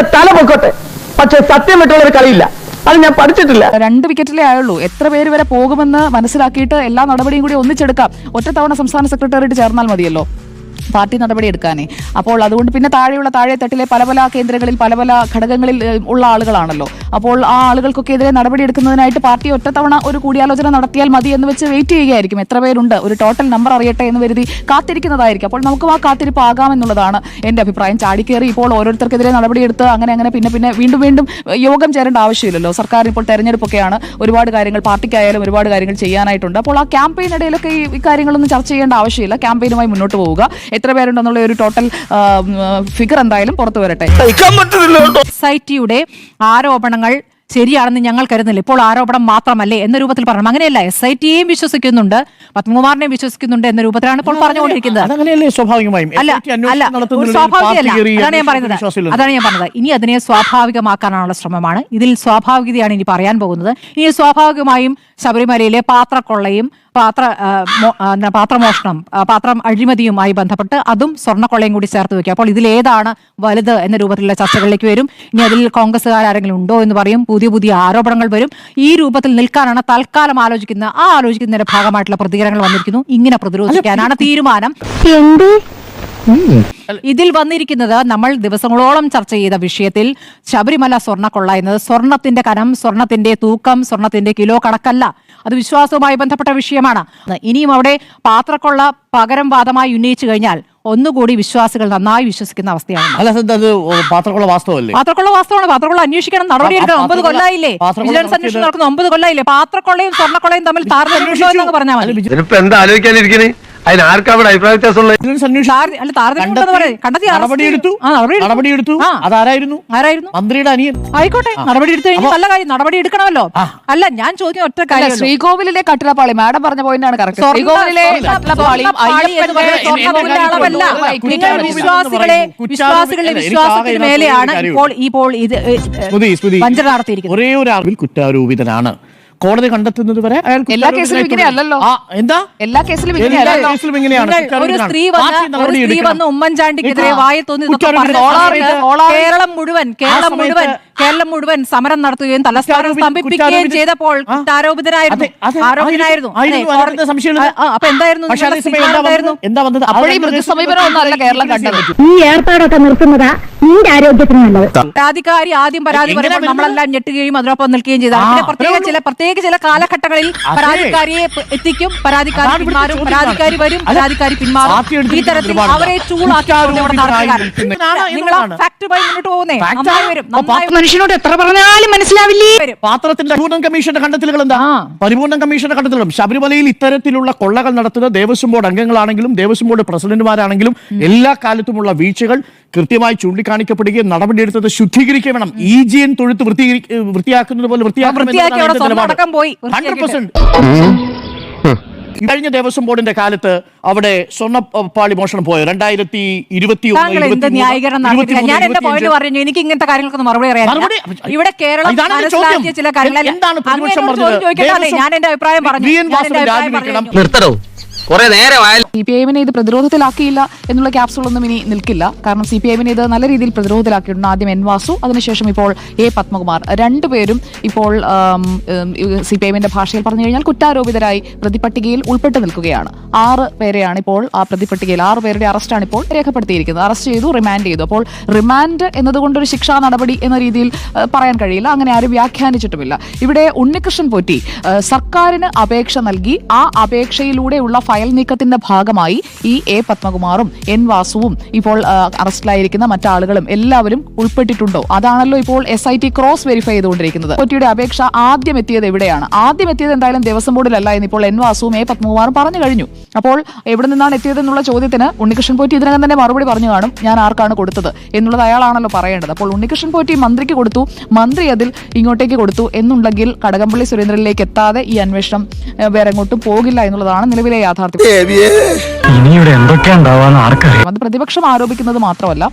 തല പൊക്കോട്ടെ. പക്ഷെ സത്യം വിട്ടുള്ള ഒരു കളിയില്ല. അത് ഞാൻ പഠിച്ചിട്ടില്ല. രണ്ട് വിക്കറ്റിലേ ആയുള്ളൂ. എത്ര പേര് വരെ പോകുമെന്ന് മനസ്സിലാക്കിയിട്ട് എല്ലാ നടപടിയും കൂടി ഒന്നിച്ചെടുക്കാം. ഒറ്റത്തവണ സംസ്ഥാന സെക്രട്ടേറിയറ്റ് ചേർന്നാൽ മതിയല്ലോ. പാർട്ടി നടപടി എടുക്കാനേ. അപ്പോൾ അതുകൊണ്ട് പിന്നെ താഴെയുള്ള താഴെ തട്ടിലെ പല പല കേന്ദ്രങ്ങളിൽ പല പല ഘടകങ്ങളിൽ ഉള്ള ആളുകളാണല്ലോ. അപ്പോൾ ആ ആളുകൾക്കൊക്കെ എതിരെ നടപടി എടുക്കുന്നതിനായിട്ട് പാർട്ടി ഒറ്റത്തവണ ഒരു കൂടിയാലോചന നടത്തിയാൽ മതി എന്ന് വെച്ച് വെയിറ്റ് ചെയ്യുകയായിരിക്കും. എത്ര പേരുണ്ട്? ഒരു ടോട്ടൽ നമ്പർ അറിയട്ടെ എന്ന് കരുതി കാത്തിരിക്കുന്നതായിരിക്കും. അപ്പോൾ നമുക്കും ആ കാത്തിരിപ്പ് ആകാമെന്നുള്ളതാണ് എന്റെ അഭിപ്രായം. ചാടിക്കേറി ഇപ്പോൾ ഓരോരുത്തർക്കെതിരെ നടപടിയെടുത്ത് അങ്ങനെ അങ്ങനെ പിന്നെ പിന്നെ വീണ്ടും വീണ്ടും യോഗം ചേരേണ്ട ആവശ്യമില്ലല്ലോ. സർക്കാർ ഇപ്പോൾ തെരഞ്ഞെടുപ്പൊക്കെയാണ് ഒരുപാട് കാര്യങ്ങൾ പാർട്ടിക്കായാലും ഒരുപാട് കാര്യങ്ങൾ ചെയ്യാനായിട്ടുണ്ട്. അപ്പോൾ ആ ക്യാമ്പയിനിടയിലൊക്കെ ഈ കാര്യങ്ങളൊന്നും ചർച്ച ചെയ്യേണ്ട ആവശ്യമില്ല. ക്യാമ്പയിനുമായി മുന്നോട്ട് പോവുക. എത്ര പേരുണ്ടെന്നുള്ള ഒരു ടോട്ടൽ ഫിഗർ എന്തായാലും പുറത്തു വരട്ടെ. ടിയുടെ ആരോപണങ്ങൾ ശരിയാണെന്ന് ഞങ്ങൾ കരുതുന്നില്ല. ഇപ്പോൾ ആരോപണം മാത്രമല്ലേ എന്ന രൂപത്തിൽ പറഞ്ഞു അങ്ങനെയല്ല എസ് ഐ ടിയെയും വിശ്വസിക്കുന്നുണ്ട് പത്മകുമാറിനെയും വിശ്വസിക്കുന്നുണ്ട് എന്ന രൂപത്തിലാണ് ഇപ്പോൾ പറഞ്ഞുകൊണ്ടിരിക്കുന്നത്. അല്ല അല്ല സ്വാഭാവികമല്ല അതാണ് ഞാൻ പറയുന്നത് അതാണ് ഞാൻ പറഞ്ഞത്. ഇനി അതിനെ സ്വാഭാവികമാക്കാനുള്ള ശ്രമമാണ്. ഇതിൽ സ്വാഭാവികതയാണ് ഇനി പറയാൻ പോകുന്നത്. ഇനി സ്വാഭാവികമായും ശബരിമലയിലെ പാത്രക്കൊള്ളയും പാത്ര പാത്രമോഷണം പാത്രം അഴിമതിയുമായി ബന്ധപ്പെട്ട് അതും സ്വർണക്കൊള്ളയും കൂടി ചേർത്ത് വെക്കുക അപ്പോൾ ഇതിലേതാണ് വലുത് എന്ന രൂപത്തിലുള്ള ചർച്ചകളിലേക്ക് വരും. ഇനി അതിൽ കോൺഗ്രസ്സുകാർ ആരെങ്കിലും ഉണ്ടോ എന്ന് പറയും. പുതിയ പുതിയ ആരോപണങ്ങൾ വരും. ഈ രൂപത്തിൽ നിൽക്കാനാണ് തൽക്കാലം ആലോചിക്കുന്ന ആ ആലോചിക്കുന്നതിന്റെ ഭാഗമായിട്ടുള്ള പ്രതികരണങ്ങൾ വന്നിരിക്കുന്നു. ഇങ്ങനെ പ്രതിരോധിക്കാനാണ് തീരുമാനം. ഇതിൽ വന്നിരിക്കുന്നത് നമ്മൾ ദിവസങ്ങളോളം ചർച്ച ചെയ്ത വിഷയത്തിൽ ശബരിമല സ്വർണക്കൊള്ള എന്നത് സ്വർണത്തിന്റെ കനം സ്വർണത്തിന്റെ തൂക്കം സ്വർണത്തിന്റെ കിലോ കണക്കല്ല. അത് വിശ്വാസവുമായി ബന്ധപ്പെട്ട വിഷയമാണ്. ഇനിയും അവിടെ പാത്രക്കൊള്ള പകരം വാദമായി ഉന്നയിച്ചു കഴിഞ്ഞാൽ ഒന്നുകൂടി വിശ്വാസികൾ നന്നായി വിശ്വസിക്കുന്ന അവസ്ഥയാണ്. പാത്രക്കുള്ള വാസ്തവല്ലേ പാത്രക്കൊള്ള വാസ്തവമാണ്. പാത്രക്കുള്ള അന്വേഷിക്കണം. നടപടിയെടുക്കണം. ഒമ്പത് കൊല്ലായില്ലേ? വിജിലൻസ് അന്വേഷണം നടക്കുന്ന ഒമ്പത് കൊല്ലായില്ലേ? പാത്രക്കൊള്ളയും സ്വർണക്കൊള്ളയും തമ്മിൽ താരതമ്യം എന്നൊക്കെ പറഞ്ഞാൽ മതി. ഇതിനിപ്പോ എന്താ അതിന് ആർക്കാ അവിടെ അഭിപ്രായ വ്യത്യാസമുള്ളത്? നടപടിയെടുത്തു. നടപടിയെടുത്തു. അതാരായിരുന്നു? ആരായിരുന്നു? മന്ത്രിയുടെ അനിയൻ. ആയിക്കോട്ടെ. കഴിഞ്ഞാൽ നല്ല കാര്യം. നടപടി എടുക്കണമല്ലോ. അല്ല ഞാൻ ചോദ്യം ഒറ്റ കാര്യം ശ്രീകോവിലിലെ കട്ടിലപ്പാളി. മാഡം പറഞ്ഞ പോയിന്റാണ് കറക്റ്റ് ശ്രീകോവിലിലെ സ്വർണത്തിന്റെ അളവല്ല. നിങ്ങൾ വിശ്വാസികളെ വിശ്വാസികളുടെ വിശ്വാസത്തിന് മേലെയാണ് ഇപ്പോൾ ഇപ്പോൾ ഇത് വഞ്ചന നടത്തിയിരിക്കുന്നത്. ഒരേ ഒരു അറിവിൽ കുറ്റാരോപിതനാണ്. കോടതി കണ്ടെത്തുന്നത് വരെ അയാൾ എല്ലാ കേസിലും ഇങ്ങനെ അല്ലല്ലോ. എന്താ? എല്ലാ കേസിലും ഒരു സ്ത്രീ പാർട്ടി ഒരു സ്ത്രീ വന്ന വന്ന് ഉമ്മൻചാണ്ടിക്കെതിരെ ആ, വായിൽ തോന്നി കേരളം മുഴുവൻ കേരളം മുഴുവൻ കേരളം മുഴുവൻ സമരം നടത്തുകയും തലസ്ഥാനം സ്തംഭിപ്പിക്കുകയും ചെയ്തപ്പോൾ ആരോപിതനായിരുന്നു. ആയിരുന്നു, അതെ, അതിനകത്ത് സംശയമില്ല. ആ, ആ, അപ്പൊ എന്തായിരുന്നു? എന്താ വന്നത്? അപ്പോഴേ ആ രണ്ട് മൃദു കേസും സമീപനം ഒന്നല്ല കേരളം കണ്ടത്. ഈ ഏർപ്പാടൊക്കെ നിർത്തുന്നതാ നിന്റെ ആരോഗ്യത്തിന് നല്ലത്. പരാതിക്കാരി ആദ്യം പരാതി പറയുമ്പോൾ? നമ്മളെല്ലാം ഞെട്ടുകയും അതിനൊപ്പം നിൽക്കുകയും ചെയ്തു. പ്രത്യേക ചില പ്രത്യേക ചില കാലഘട്ടങ്ങളിൽ. പരാതിക്കാരിയെ എത്തിക്കും പരാതിക്കാരി പിന്മാറും പരാതിക്കാരി വരും പരാതിക്കാരി പിന്മാറും. ഈ തരത്തിൽ അവരെ മനുഷ്യനോട് എത്ര പറഞ്ഞാലും മനസ്സിലാവില്ലേ? പാത്രത്തിന്റെ പൂർണ കമ്മീഷന്റെ കണ്ടെത്തലുകൾ എന്താ. പരിപൂർണ കമ്മീഷന്റെ കണ്ടെത്തലും ശബരിമലയിൽ ഇത്തരത്തിലുള്ള കൊള്ളകൾ നടത്തുന്ന ദേവസ്വം ബോർഡ് അംഗങ്ങളാണെങ്കിലും ദേവസ്വം ബോർഡ് പ്രസിഡന്റുമാരാണെങ്കിലും എല്ലാ കാലത്തുമുള്ള വീഴ്ചകൾ കൃത്യമായി ചൂണ്ടിക്കാണിക്കപ്പെടുകയും നടപടിയെടുത്തത് ശുദ്ധീകരിക്കുകയും വേണം ഈ ജി എൻ തൊഴുത്ത് വൃത്തീകരി- വൃത്തിയാക്കുന്നത് പോലെ ഹൺഡ്രഡ് വൃത്തിയാക്കിയിട്ട്. കഴിഞ്ഞ ദേവസ്വം ബോർഡിന്റെ കാലത്ത് അവിടെ സ്വർണപ്പാളി മോഷണം പോയോ? രണ്ടായിരത്തി ഇരുപത്തി പറഞ്ഞു എനിക്ക് ഇങ്ങനത്തെ കാര്യങ്ങൾക്ക് മറുപടി അറിയാം ഇവിടെ കേരളം. ചില കാര്യങ്ങൾ എന്താണ് ഞാൻ എന്റെ അഭിപ്രായം പറഞ്ഞു. വി കുറെ നേരമായാലും സി പി ഐഎമ്മിനെ ഇത് പ്രതിരോധത്തിലാക്കിയില്ല എന്നുള്ള ക്യാപ്സുകളൊന്നും ഇനി നിൽക്കില്ല. കാരണം സി പി ഐഎമ്മിനെ ഇത് നല്ല രീതിയിൽ പ്രതിരോധത്തിലാക്കിയിട്ടുണ്ട് ആദ്യം എൻ വാസു അതിനുശേഷം ഇപ്പോൾ എ പത്മകുമാർ. രണ്ടുപേരും ഇപ്പോൾ സി പി ഐഎമ്മിന്റെ ഭാഷയിൽ പറഞ്ഞു കഴിഞ്ഞാൽ കുറ്റാരോപിതരായി പ്രതിപട്ടികയിൽ ഉൾപ്പെട്ട് നിൽക്കുകയാണ്. ആറ് പേരെയാണ് ഇപ്പോൾ ആ പ്രതിപട്ടികയിൽ ആറ് പേരുടെ അറസ്റ്റാണ് ഇപ്പോൾ രേഖപ്പെടുത്തിയിരിക്കുന്നത്. അറസ്റ്റ് ചെയ്തു റിമാൻഡ് ചെയ്തു. അപ്പോൾ റിമാൻഡ് എന്നതുകൊണ്ടൊരു ശിക്ഷാ നടപടി എന്ന രീതിയിൽ പറയാൻ കഴിയില്ല. അങ്ങനെ ആരും വ്യാഖ്യാനിച്ചിട്ടുമില്ല. ഇവിടെ ഉണ്ണികൃഷ്ണൻ പോറ്റി സർക്കാരിന് അപേക്ഷ നൽകി. ആ അപേക്ഷയിലൂടെയുള്ള ഫയൽ നീക്കത്തിന്റെ ഭാഗമായി ഈ എ പത്മകുമാറും എൻ വാസുവും ഇപ്പോൾ അറസ്റ്റിലായിരിക്കുന്ന മറ്റാളുകളും എല്ലാവരും ഉൾപ്പെട്ടിട്ടുണ്ടോ? അതാണല്ലോ ഇപ്പോൾ S I T cross verify ചെയ്തുകൊണ്ടിരിക്കുന്നത്. പോറ്റിയുടെ അപേക്ഷ ആദ്യം എത്തിയത് എവിടെയാണ് ആദ്യം എത്തിയത് എന്തായാലും ദേവസ്വം ബോർഡിലല്ല എന്ന് ഇപ്പോൾ എൻ വാസുവും എ പത്മകുമാറും പറഞ്ഞു കഴിഞ്ഞു. അപ്പോൾ എവിടെ നിന്നാണ് എത്തിയതെന്നുള്ള ചോദ്യത്തിന് ഉണ്ണികൃഷ്ണൻ പോറ്റി ഇതിനകം തന്നെ മറുപടി പറഞ്ഞു കാണും ഞാൻ ആർക്കാണ് കൊടുത്തത് എന്നുള്ളത് അയാളാണല്ലോ പറയേണ്ടത്. അപ്പോൾ ഉണ്ണികൃഷ്ണൻ പോറ്റി മന്ത്രിക്ക് കൊടുത്തു മന്ത്രി അതിൽ ഇങ്ങോട്ടേക്ക് കൊടുത്തു എന്നുണ്ടെങ്കിൽ കടകംപള്ളി സുരേന്ദ്രനിലേക്ക് എത്താതെ ഈ അന്വേഷണം വേറെ എങ്ങോട്ടും പോകില്ല എന്നുള്ളതാണ് നിലവിലെ യാഥാർത്ഥ്യം. ഇനിയുടെ എന്തൊക്കെയാ ഉണ്ടാവാന്ന് ആർക്കറിയാം. അത് പ്രതിപക്ഷം ആരോപിക്കുന്നത് മാത്രമല്ല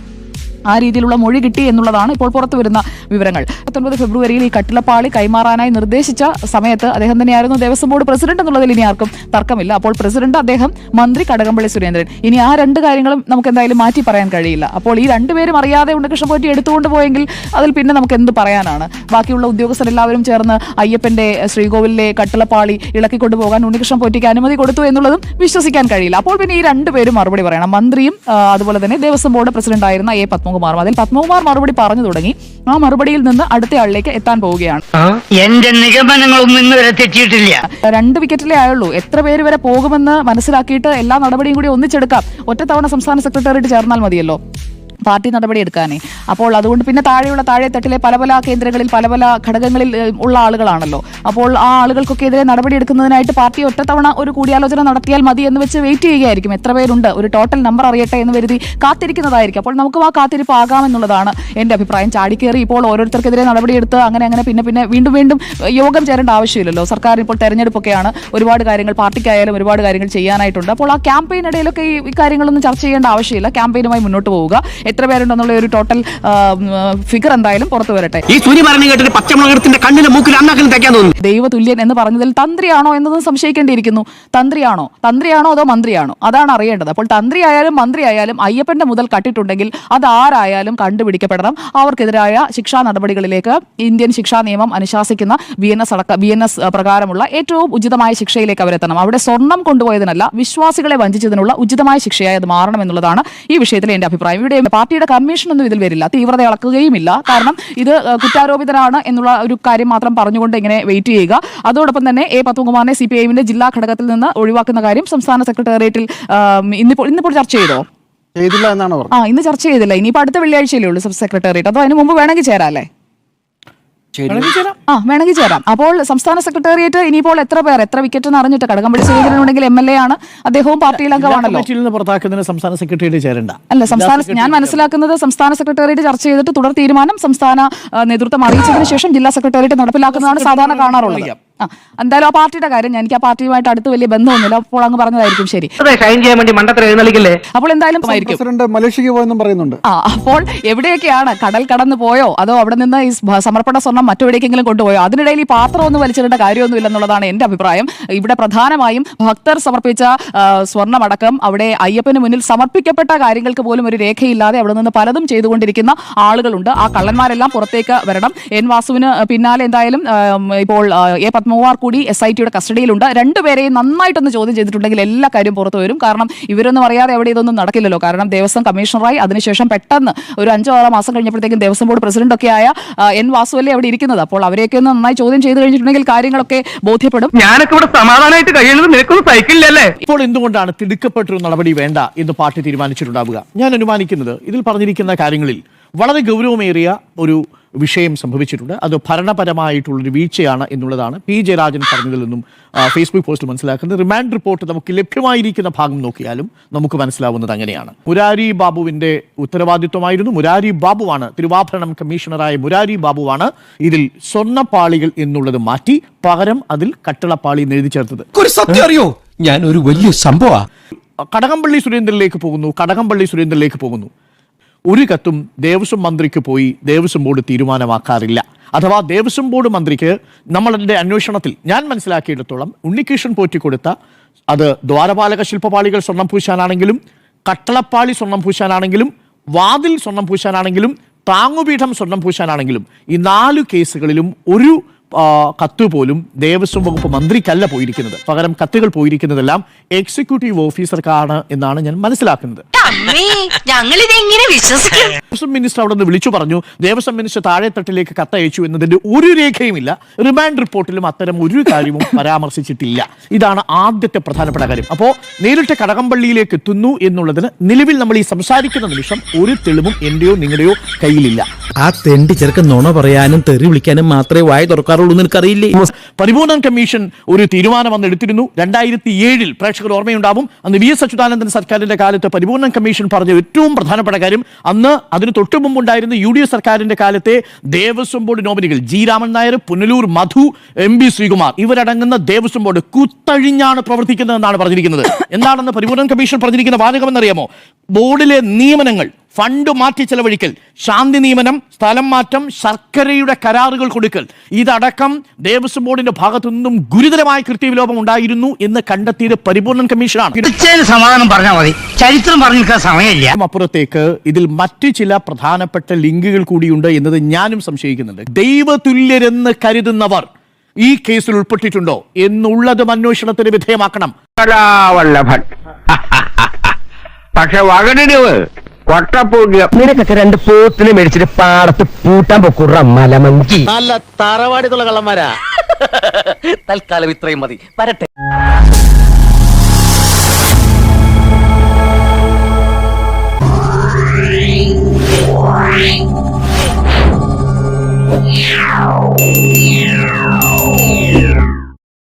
ആ രീതിയിലുള്ള മൊഴി കിട്ടി എന്നുള്ളതാണ് ഇപ്പോൾ പുറത്തു വരുന്ന വിവരങ്ങൾ. പത്തൊൻപത് ഫെബ്രുവരിയിൽ ഈ കട്ടിലപ്പാളി കൈമാറാനായി നിർദ്ദേശിച്ച സമയത്ത് അദ്ദേഹം തന്നെയായിരുന്നു ദേവസ്വം ബോർഡ് പ്രസിഡന്റ് എന്നുള്ളതിൽ ഇനി ആർക്കും തർക്കമില്ല. അപ്പോൾ പ്രസിഡന്റ് അദ്ദേഹം മന്ത്രി കടകംപള്ളി സുരേന്ദ്രൻ. ഇനി ആ രണ്ട് കാര്യങ്ങളും നമുക്ക് എന്തായാലും മാറ്റി പറയാൻ കഴിയില്ല. അപ്പോൾ ഈ രണ്ടുപേരും അറിയാതെ ഉണ്ണികൃഷ്ണൻ പോറ്റി എടുത്തുകൊണ്ട് പോയെങ്കിൽ അതിൽ പിന്നെ നമുക്ക് എന്ത് പറയാനാണ്? ബാക്കിയുള്ള ഉദ്യോഗസ്ഥരെല്ലാവരും ചേർന്ന് അയ്യപ്പന്റെ ശ്രീകോവിലിലെ കട്ടിളപ്പാളി ഇളക്കിക്കൊണ്ടു പോകാൻ ഉണ്ണികൃഷ്ണൻ പോറ്റിക്ക് അനുമതി കൊടുത്തു എന്നുള്ളതും വിശ്വസിക്കാൻ കഴിയില്ല. അപ്പോൾ പിന്നെ ഈ രണ്ടുപേരും മറുപടി പറയണം. മന്ത്രിയും അതുപോലെ തന്നെ ദേവസ്വം ബോർഡ് പ്രസിഡന്റ് ആയിരുന്ന എ പത്മകുമാറും അതിൽ പത്മകുമാർ മറുപടി പറഞ്ഞു തുടങ്ങി. ആ മറുപടിയിൽ നിന്ന് അടുത്ത ആളിലേക്ക് എത്താൻ പോവുകയാണ്. എന്റെ നിഗമനങ്ങളൊന്നും ഇന്നവരെ തെറ്റിയിട്ടില്ല. രണ്ട് വിക്കറ്റിലേ ആയുള്ളൂ. എത്ര പേര് വരെ പോകുമെന്ന് മനസ്സിലാക്കിയിട്ട് എല്ലാ നടപടിയും കൂടി ഒന്നിച്ചെടുക്കാം. ഒറ്റത്തവണ സംസ്ഥാന സെക്രട്ടേറിയറ്റ് ചേർന്നാൽ മതിയല്ലോ. പാർട്ടി നടപടി എടുക്കാനേ. അപ്പോൾ അതുകൊണ്ട് പിന്നെ താഴെയുള്ള താഴെ തട്ടിലെ പല പല കേന്ദ്രങ്ങളിൽ പല പല ഘടകങ്ങളിൽ ഉള്ള ആളുകളാണല്ലോ. അപ്പോൾ ആ ആളുകൾക്കൊക്കെ എതിരെ നടപടി എടുക്കുന്നതിനായിട്ട് പാർട്ടി ഒറ്റത്തവണ ഒരു കൂടിയാലോചന നടത്തിയാൽ മതി എന്ന് വെച്ച് വെയിറ്റ് ചെയ്യുകയായിരിക്കും. എത്ര പേരുണ്ട്? ഒരു ടോട്ടൽ നമ്പർ അറിയട്ടെ എന്ന് കരുതി കാത്തിരിക്കുന്നതായിരിക്കും. അപ്പോൾ നമുക്ക് ആ കാത്തിരിപ്പ് ആകാമെന്നുള്ളതാണ് എന്റെ അഭിപ്രായം. ചാടിക്കേറി ഇപ്പോൾ ഓരോരുത്തർക്കെതിരെ നടപടിയെടുത്ത് അങ്ങനെ അങ്ങനെ പിന്നെ പിന്നെ വീണ്ടും വീണ്ടും യോഗം ചേരേണ്ട ആവശ്യമില്ലല്ലോ. സർക്കാർ ഇപ്പോൾ തെരഞ്ഞെടുപ്പൊക്കെയാണ് ഒരുപാട് കാര്യങ്ങൾ പാർട്ടിക്കായാലും ഒരുപാട് കാര്യങ്ങൾ ചെയ്യാനായിട്ടുണ്ട്. അപ്പോൾ ആ ക്യാമ്പയിനിടയിലൊക്കെ ഈ കാര്യങ്ങളൊന്നും ചർച്ച ചെയ്യേണ്ട ആവശ്യമില്ല. ക്യാമ്പയിനുമായി മുന്നോട്ട് പോവുക. എത്ര പേരുണ്ടെന്നുള്ള ഒരു ടോട്ടൽ ഫിഗർ എന്തായാലും പുറത്തു വരട്ടെ. ഈ സൂര്യ പറഞ്ഞു കേട്ടിട്ട് പച്ചമുളകത്തിന്റെ കണ്ണിന് മൂക്കിൽ അണ്ണാക്കിൽ തയ്ക്കാൻ തോന്നുന്നു. ദൈവതുല്യൻ എന്ന് പറഞ്ഞതിൽ തന്ത്രിയാണോ എന്നതും സംശയിക്കേണ്ടിയിരിക്കുന്നു. തന്ത്രിയാണോ? തന്ത്രിയാണോ അതോ മന്ത്രിയാണോ? അതാണ് അറിയേണ്ടത്. അപ്പോൾ തന്ത്രി ആയാലും മന്ത്രി ആയാലും അയ്യപ്പന്റെ മുതൽ കട്ടിട്ടുണ്ടെങ്കിൽ അത് ആരായാലും കണ്ടുപിടിക്കപ്പെടണം. അവർക്കെതിരായ ശിക്ഷാ നടപടികളിലേക്ക് ഇന്ത്യൻ ശിക്ഷാ നിയമം അനുശാസിക്കുന്ന ബി എൻ എസ് അടക്ക ബി എൻ എസ് പ്രകാരമുള്ള ഏറ്റവും ഉചിതമായ ശിക്ഷയിലേക്ക് അവരെത്തണം. അവിടെ സ്വർണം കൊണ്ടുപോയതിനല്ല വിശ്വാസികളെ വഞ്ചിച്ചതിനുള്ള ഉചിതമായ ശിക്ഷയായി അത് മാറണം എന്നുള്ളതാണ് ഈ വിഷയത്തിൽ എന്റെ അഭിപ്രായം. ഇവിടെ പാർട്ടിയുടെ കമ്മീഷനൊന്നും ഇതിൽ വരില്ല. തീവ്രത ഇളക്കുകയുമില്ല കാരണം ഇത് കുറ്റാരോപിതരാണ് കുറ്റാരോപിതനാണ് എന്നുള്ള ഒരു കാര്യം മാത്രം പറഞ്ഞുകൊണ്ട് ഇങ്ങനെ വെയിറ്റ് ചെയ്യുക. അതോടൊപ്പം തന്നെ എ പത്മകുമാറിനെ സി പി ഐഎമ്മിന്റെ ജില്ലാ ഘടകത്തിൽ നിന്ന് ഒഴിവാക്കുന്ന കാര്യം സംസ്ഥാന സെക്രട്ടേറിയറ്റിൽ ഇന്നിപ്പോൾ ഇന്നിപ്പോൾ ചർച്ച ചെയ്തോ? ചെയ്തില്ല എന്നാണ് ആ ഇന്ന് ചർച്ച ചെയ്തില്ല. ഇനിയിപ്പോൾ അടുത്ത വെള്ളിയാഴ്ചയിലേ ഉള്ളൂ സബ് സെക്രട്ടേറിയറ്റ്. അതോ അതിന് മുമ്പ് വേണമെങ്കിൽ ചേരാം അല്ലേ? ആ വേണമെങ്കിൽ ചേരാം. അപ്പോൾ സംസ്ഥാന സെക്രട്ടേറിയറ്റ് ഇനിയിപ്പോൾ എത്ര പേർ എത്ര വിക്കറ്റ് എന്ന് അറിഞ്ഞിട്ട് കടകംപള്ളി സുരേന്ദ്രൻ ഉണ്ടെങ്കിൽ എം എൽ എ ആണ്. അദ്ദേഹവും പാർട്ടിയിൽ അംഗമാണല്ലോ കമ്മിറ്റിയിൽ നിന്ന് പുറത്താക്കുന്നതിന് സംസ്ഥാന സെക്രട്ടറിയേറ്റ് ചേരണ്ട. അല്ല സംസ്ഥാന ഞാൻ മനസ്സിലാക്കുന്നത് സംസ്ഥാന സെക്രട്ടേറിയറ്റ് ചർച്ച ചെയ്തിട്ട് തുടർ തീരുമാനം സംസ്ഥാന നേതൃത്വം അറിയിച്ചതിന് ശേഷം ജില്ലാ സെക്രട്ടേറിയറ്റ് നടപ്പിലാക്കുന്നതാണ് സാധാരണ കാണാറുള്ളത്. ആ എന്തായാലും ആ പാർട്ടിയുടെ കാര്യം ഞാൻ- എനിക്ക് ആ പാർട്ടിയുമായിട്ട് അടുത്ത് വലിയ ബന്ധമൊന്നുമില്ല. അപ്പോൾ അങ്ങ് പറഞ്ഞതായിരിക്കും. ശരി. ഷൈൻ ചെയ്യാൻ വേണ്ടി എഴുന്നള്ളിക്കല്ലേ? അപ്പോൾ എന്തായാലും ആയിരിക്കും പ്രസിഡന്റ് മലേഷ്യക്ക് പോയെന്നും പറയുന്നുണ്ട്. ആ അപ്പോൾ എവിടെയൊക്കെയാണ് കടൽ കടന്നു പോയോ? അതോ അവിടെ നിന്ന് ഈ ഭ- സമർപ്പണ സ്വർണം മറ്റെവിടേക്കെങ്കിലും കൊണ്ടുപോയോ? അതിനിടയിൽ ഈ പാത്രം ഒന്നും വലിച്ചിടേണ്ട കാര്യമൊന്നുമില്ല എന്നുള്ളതാണ് എന്റെ അഭിപ്രായം. ഇവിടെ പ്രധാനമായും ഭക്തർ സമർപ്പിച്ച ആ, സ്വർണമടക്കം അവിടെ അയ്യപ്പന് മുന്നിൽ സമർപ്പിക്കപ്പെട്ട കാര്യങ്ങൾക്ക് പോലും ഒരു രേഖയില്ലാതെ അവിടെ നിന്ന് പലതും ചെയ്തുകൊണ്ടിരിക്കുന്ന ആളുകളുണ്ട്. ആ കള്ളന്മാരെല്ലാം പുറത്തേക്ക് വരണം. എൻ വാസുവിന് പിന്നാലെ എന്തായാലും ആ, ഇപ്പോൾ ആ, എ പത്മകുമാർ കൂടി എസ് ഐ ടിയുടെ കസ്റ്റഡിയിലുണ്ട്. രണ്ടുപേരെയും നന്നായിട്ടൊന്ന് ചോദ്യം ചെയ്തിട്ടുണ്ടെങ്കിൽ എല്ലാ കാര്യവും പുറത്തു വരും. കാരണം ഇവരൊന്നും അറിയാതെ അവിടെ ഇതൊന്നും നടക്കില്ലല്ലോ. കാരണം ദേവസ്വം കമ്മീഷണറായി അതിനുശേഷം പെട്ടെന്ന് ഒരു അഞ്ചോ ആറോ മാസം കഴിഞ്ഞപ്പോഴത്തേക്കും ദേവസ്വം ബോർഡ് പ്രസിഡന്റ് ഒക്കെ ആയ എൻ വാസുവല്ലേ അവിടെ ഇരിക്കുന്നത്. അപ്പോൾ അവരെയൊക്കെ ഒന്ന് നന്നായി ചോദ്യം ചെയ്ത് കഴിഞ്ഞിട്ടുണ്ടെങ്കിൽ കാര്യങ്ങളൊക്കെ ബോധ്യപ്പെടും. ഞാനൊക്കെ ഇവിടെ സമാധാനമായിട്ട് കഴിയുന്നത് നിനക്കൊന്നും സഹിക്കില്ലല്ലേ? ഇപ്പോൾ എന്തുകൊണ്ടാണ് തിടുക്കപ്പെട്ടൊരു നടപടി വേണ്ട എന്ന് പാർട്ടി തീരുമാനിച്ചിട്ടുണ്ടാവുക? ഞാൻ അനുമാനിക്കുന്നത് ഇതിൽ പറഞ്ഞിരിക്കുന്ന കാര്യങ്ങളിൽ വളരെ ഗൗരവമേറിയ ഒരു വിഷയം സംഭവിച്ചിട്ടുണ്ട്. അത് ഭരണപരമായിട്ടുള്ളൊരു വീഴ്ചയാണ് എന്നുള്ളതാണ് പി. ജയരാജൻ പറഞ്ഞതിൽ നിന്നും ഫേസ്ബുക്ക് പോസ്റ്റ് മനസ്സിലാക്കുന്നത്. റിമാൻഡ് റിപ്പോർട്ട് നമുക്ക് ലഭ്യമായിരിക്കുന്ന ഭാഗം നോക്കിയാലും നമുക്ക് മനസ്സിലാവുന്നത് അങ്ങനെയാണ്. മുരാരി ബാബുവിന്റെ ഉത്തരവാദിത്വമായിരുന്നു. മുരാരി ബാബുവാണ് തിരുവാഭരണം കമ്മീഷണറായ മുരാരി ബാബുവാണ് ഇതിൽ സ്വർണപ്പാളികൾ എന്നുള്ളത് മാറ്റി പകരം അതിൽ കട്ടളപ്പാളി എഴുതി ചേർത്തത്. സത്യം അറിയോ? ഞാൻ ഒരു വലിയ സംഭവ. കടകംപള്ളി സുരേന്ദ്രനിലേക്ക് പോകുന്നു. കടകംപള്ളി സുരേന്ദ്രനിലേക്ക് പോകുന്നു. ഒരു കത്തും ദേവസ്വം മന്ത്രിക്ക് പോയി ദേവസ്വം ബോർഡ് തീരുമാനമാക്കാറില്ല. അഥവാ ദേവസ്വം ബോർഡ് മന്ത്രിക്ക് നമ്മളുടെ അന്വേഷണത്തിൽ ഞാൻ മനസ്സിലാക്കിയിടത്തോളം ഉണ്ണികൃഷ്ണൻ കൊടുത്ത അത് ദ്വാരപാലക ശില്പപാളികൾ സ്വർണം പൂശാനാണെങ്കിലും കട്ടളപ്പാളി സ്വർണം പൂശാനാണെങ്കിലും വാതിൽ സ്വർണം പൂശാനാണെങ്കിലും താങ്ങുപീഠം സ്വർണം പൂശാനാണെങ്കിലും ഈ നാലു കേസുകളിലും ഒരു കത്ത് പോലും ദേവസ്വം വകുപ്പ് മന്ത്രിക്കല്ല പോയിരിക്കുന്നത്. പകരം കത്തുകൾ പോയിരിക്കുന്നതെല്ലാം എക്സിക്യൂട്ടീവ് ഓഫീസർക്കാണ് എന്നാണ് ഞാൻ മനസ്സിലാക്കുന്നത്. ഞങ്ങളിത് എങ്ങനെ വിശ്വസിക്കും? ദേവസ്വം മിനിസ്റ്റർ അവിടെ നിന്ന് വിളിച്ചു പറഞ്ഞു ദേവസ്വം മിനിസ്റ്റർ താഴെത്തട്ടിലേക്ക് കത്തയച്ചു എന്നതിന്റെ ഒരു രേഖയുമില്ല. റിമാൻഡ് റിപ്പോർട്ടിലും അത്തരം ഒരു കാര്യവും പരാമർശിച്ചിട്ടില്ല. ഇതാണ് ആദ്യത്തെ പ്രധാനപ്പെട്ട കാര്യം. അപ്പോ നേരിട്ട് കടകംപള്ളിയിലേക്ക് എത്തുന്നു എന്നുള്ളതിന് നിലവിൽ നമ്മൾ ഈ സംസാരിക്കുന്ന നിമിഷം ഒരു തെളിവും എന്റെയോ നിങ്ങളുടെയോ കയ്യിലില്ല. ആ തെണ്ടി ചെറുക്കൻ നുണ പറയാനും തെറി വിളിക്കാനും മാത്രമേ വായ തുറക്കാറുള്ളൂ. എന്ന് എനിക്കറിയില്ലേ. പരിപൂർണൻ കമ്മീഷൻ ഒരു തീരുമാനം അന്ന് എടുത്തിരുന്നു. രണ്ടായിരത്തി ഏഴിൽ പ്രേക്ഷകർ ഓർമ്മയുണ്ടാവും. അന്ന് വി എസ് അച്യുതാനന്ദൻ സർക്കാരിന്റെ കാലത്ത് പരിപൂർണൻ കമ്മീഷൻ പറഞ്ഞ ഏറ്റവും പ്രധാനപ്പെട്ട കാര്യം അന്ന് അതിന് തൊട്ടു മുമ്പുണ്ടായിരുന്ന യു ഡി എഫ് സർക്കാരിന്റെ കാലത്തെ Devaswom board നോമിനികൾ G Raman Nair Punalur Madhu M B Sreekumar. ഇവരടങ്ങുന്ന Devaswom board കുത്തഴിഞ്ഞാണ് പ്രവർത്തിക്കുന്നതെന്നാണ് പറഞ്ഞിരിക്കുന്നത്. എന്താണെന്ന് പരിപൂർണൻ കമ്മീഷൻ പറഞ്ഞിരിക്കുന്ന വാചകം എന്നറിയാമോ ബോർഡിലെ നിയമനങ്ങൾ ഫണ്ട് മാറ്റി ചെലവഴിക്കൽ ശാന്തി നിയമനം സ്ഥലം മാറ്റം ശർക്കരയുടെ കരാറുകൾ കൊടുക്കൽ. ഇതടക്കം ദേവസ്വം ബോർഡിന്റെ ഭാഗത്തു നിന്നും ഗുരുതരമായ കൃത്യവിലോപം ഉണ്ടായിരുന്നു എന്ന് കണ്ടെത്തിയത് പരിപൂർണൻ കമ്മീഷനാണ്. സമാധാനം പറഞ്ഞാൽ മതി. ചരിത്രം പറഞ്ഞു സമയമില്ല. അപ്പുറത്തേക്ക് ഇതിൽ മറ്റു ചില പ്രധാനപ്പെട്ട ലിങ്കുകൾ കൂടിയുണ്ട് എന്നത് ഞാനും സംശയിക്കുന്നുണ്ട്. ദൈവതുല്യരെന്ന് കരുതുന്നവർ ഈ കേസിൽ ഉൾപ്പെട്ടിട്ടുണ്ടോ എന്നുള്ളതും അന്വേഷണത്തിന് വിധേയമാക്കണം. പക്ഷെ വകടിരിവ് കൊട്ടപ്പൂട്ടിയ നിനക്കൊക്കെ രണ്ട് പോത്തിനെ മേടിച്ചിട്ട് പാടത്ത് പൂട്ടാൻ പൊക്കുറ മലമങ്കി നല്ല തറവാടിത്തുള്ള കള്ളന്മാരാ. തൽക്കാലം ഇത്രയും മതി. വരട്ടെ. Yeah.